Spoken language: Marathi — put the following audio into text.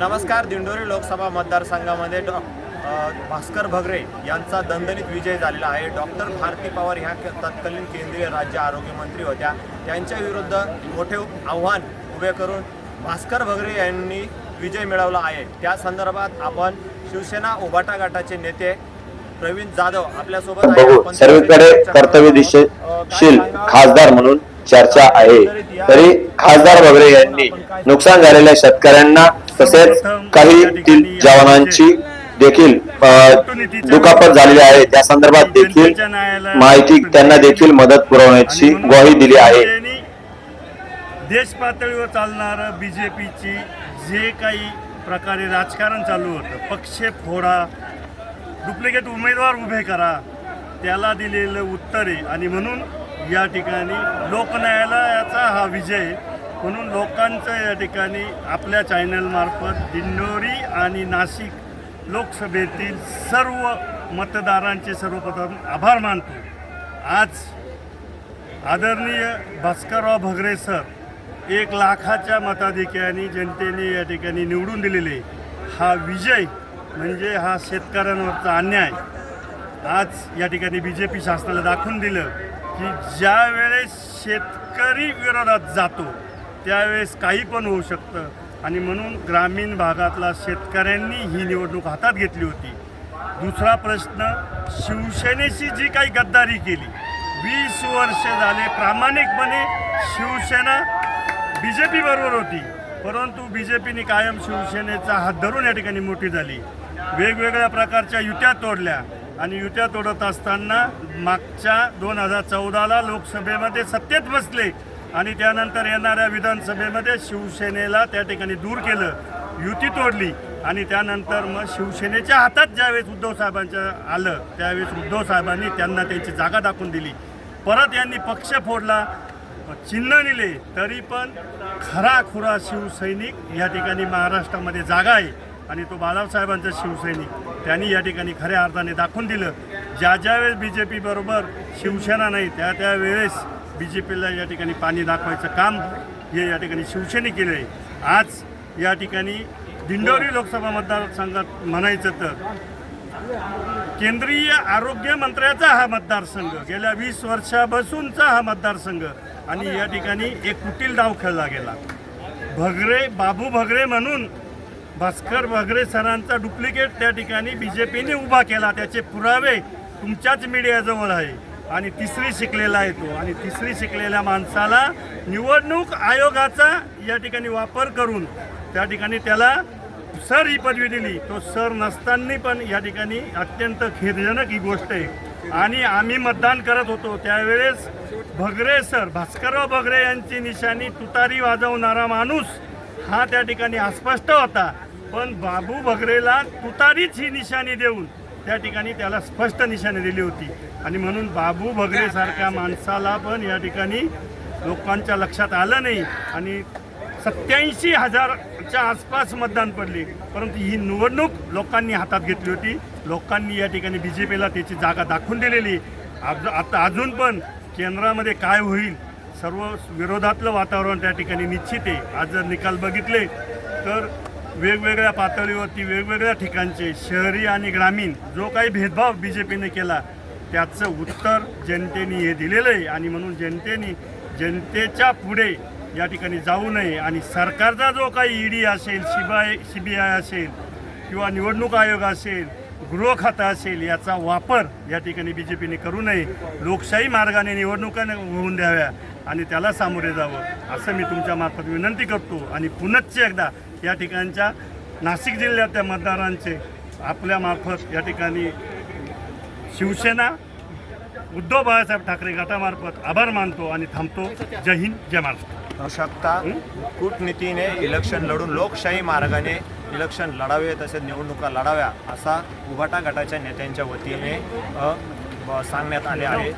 नमस्कार दिंडोरी लोकसभा मतदारसंघामध्ये डॉ भास्कर भगरे यांचा दणदणीत विजय झालेला आहे. डॉक्टर भारती पवार ह्या तत्कालीन केंद्रीय राज्य आरोग्यमंत्री होत्या. त्यांच्या विरुद्ध मोठे आव्हान उभे करून भास्कर भगरे यांनी विजय मिळवला आहे. त्या संदर्भात आपण शिवसेना उभाटा गटाचे नेते प्रवीण जाधव आपल्यासोबत. बघू सर्वीकडे कर्तव्य दिशेशील? खासदार म्हणून चर्चा आहे. तरी खासदार वगैरे यांनी नुकसान झालेल्या शेतकऱ्यांना तसेच काही तील जवानांची देखील दुखापत झालेली आहे. त्या संदर्भात देखील माहिती त्यांना देखील मदत पुरवण्याची ग्वाही दिली आहे. देश पातळीवर चालणारं बी जे पीची जे काही प्रकारे राजकारण चालू होतं पक्ष फोडा डुप्लिकेट उमेदवार उभे करा त्याला दिलेलं उत्तर आहे आणि म्हणून या ठिकाणी लोकन्यायालयाचा हा विजय म्हणून लोकांचं या ठिकाणी आपल्या चॅनलमार्फत दिंडोरी आणि नाशिक लोकसभेतील सर्व मतदारांचे सर्वप्रथम आभार मानतो. आज आदरणीय भास्करराव भगरे सर एक लाखाच्या मताधिक्याने जनतेने या ठिकाणी निवडून दिलेले. हा विजय म्हणजे हा शेतकऱ्यांवरचा अन्याय. आज या ठिकाणी बी जे पी शासनाला दाखवून दिलं की ज्यावेळेस शेतकरी विरोधात जातो त्यावेळेस काही पण होऊ शकतं. आणि म्हणून ग्रामीण भागातला शेतकऱ्यांनी ही निवडणूक हातात घेतली होती. दुसरा प्रश्न शिवसेनेशी जी काही गद्दारी केली वीस वर्ष झाले प्रामाणिकपणे शिवसेना बी जे पी बरोबर होती. परंतु बी जे पीने कायम शिवसेनेचा हात धरून या ठिकाणी मोठी झाली. वेगवेगळ्या प्रकारच्या युत्या तोडल्या. आणि युत्या तोडत असताना मागच्या दोन हजार चौदाला लोकसभेमध्ये सत्तेत बसले. आणि त्यानंतर येणाऱ्या विधानसभेमध्ये शिवसेनेला त्या ठिकाणी दूर केलं युती तोडली आणि त्यानंतर मग शिवसेनेच्या हातात ज्यावेळेस उद्धवसाहेबांच्या आलं त्यावेळेस उद्धव साहेबांनी त्यांना त्यांची जागा दाखवून दिली. परत यांनी पक्ष फोडला चिन्ह दिले तरी पण खरा खुरा शिवसैनिक या ठिकाणी महाराष्ट्रामध्ये जागा आहे आणि तो बाळासाहेबांचा शिवसैनिक. त्यांनी या ठिकाणी खऱ्या अर्थाने दाखवून दिलं. ज्या ज्यावेळेस बी जे पी बरोबर शिवसेना नाही त्या त्यावेळेस बी जे पीला या ठिकाणी पाणी दाखवायचं काम हे या ठिकाणी शिवसेने केलं आहे आज या ठिकाणी दिंडोरी लोकसभा मतदारसंघात म्हणायचं तर केंद्रीय आरोग्य मंत्र्याचा हा मतदारसंघ गेल्या वीस वर्षापासूनचा हा मतदारसंघ आणि या ठिकाणी एक कुटील डाव खेळला गेला. भगरे बाबू भगरे म्हणून भास्कर भगरे सरांचा डुप्लिकेट त्या ठिकाणी बी जे पीने उभा केला. त्याचे पुरावे तुमच्याच मीडियाजवळ आहे. आणि तिसरी शिकलेला आहे तो. आणि तिसरी शिकलेल्या माणसाला निवडणूक आयोगाचा या ठिकाणी वापर करून त्या ठिकाणी त्याला सर ही पदवी दिली. तो सर नसताना पण या ठिकाणी अत्यंत खेदजनक ही गोष्ट आहे. आणि आम्ही मतदान करत होतो. त्यावेळेस भगरे सर भास्करराव भगरे यांची निशाणी तुतारी वाजवणारा माणूस हा त्या ठिकाणी अस्पष्ट होता. पण बाबू भगरेला तुतारीच ही निशाणी देऊन त्या ठिकाणी त्याला स्पष्ट निशाणी दिली होती. आणि म्हणून बाबू भगरेसारख्या माणसाला पण या ठिकाणी लोकांच्या लक्षात आलं नाही. आणि सत्याऐंशी हजारच्या आसपास मतदान पडले. परंतु ही निवडणूक लोकांनी हातात घेतली होती. लोकांनी या ठिकाणी बी जे पीला त्याची जागा दाखवून दिलेली. आज आता अजून पण केंद्रामध्ये काय होईल सर्व विरोधातलं वातावरण त्या ठिकाणी निश्चित आहे. आज जर निकाल बघितले तर वेगवेगळ्या पातळीवरती वेगवेगळ्या ठिकाणचे शहरी आणि ग्रामीण जो काही भेदभाव बी जे पीने केला त्याचं उत्तर जनतेने हे दिलेलं आहे. आणि म्हणून जनतेने जनतेच्या पुढे या ठिकाणी जाऊ नये. आणि सरकारचा जो काही ईडी असेल सीबीआय सी बी आय असेल किंवा निवडणूक आयोग असेल गृह खातं असेल याचा वापर या ठिकाणी बी जे पीने करू नये. लोकशाही मार्गाने निवडणुका होऊन द्याव्या. आणि त्याला सामोरे जावं असं मी तुमच्या मार्फत विनंती करतो. आणि पुनश्च एकदा या ठिकाणच्या नाशिक जिल्ह्यातल्या मतदारांचे आपल्या मार्फत या ठिकाणी शिवसेना उद्धव बाळासाहेब ठाकरे गटामार्फत आभार मानतो आणि थांबतो. जय हिंद जय महाराष्ट्र. शकता कूटनीतीने इलेक्शन लढून लोकशाही मार्गाने इलेक्शन लढावे तसेच निवडणुका लढाव्या असा उभाटा गटाच्या नेत्यांच्या वतीने सांगण्यात आले आहे.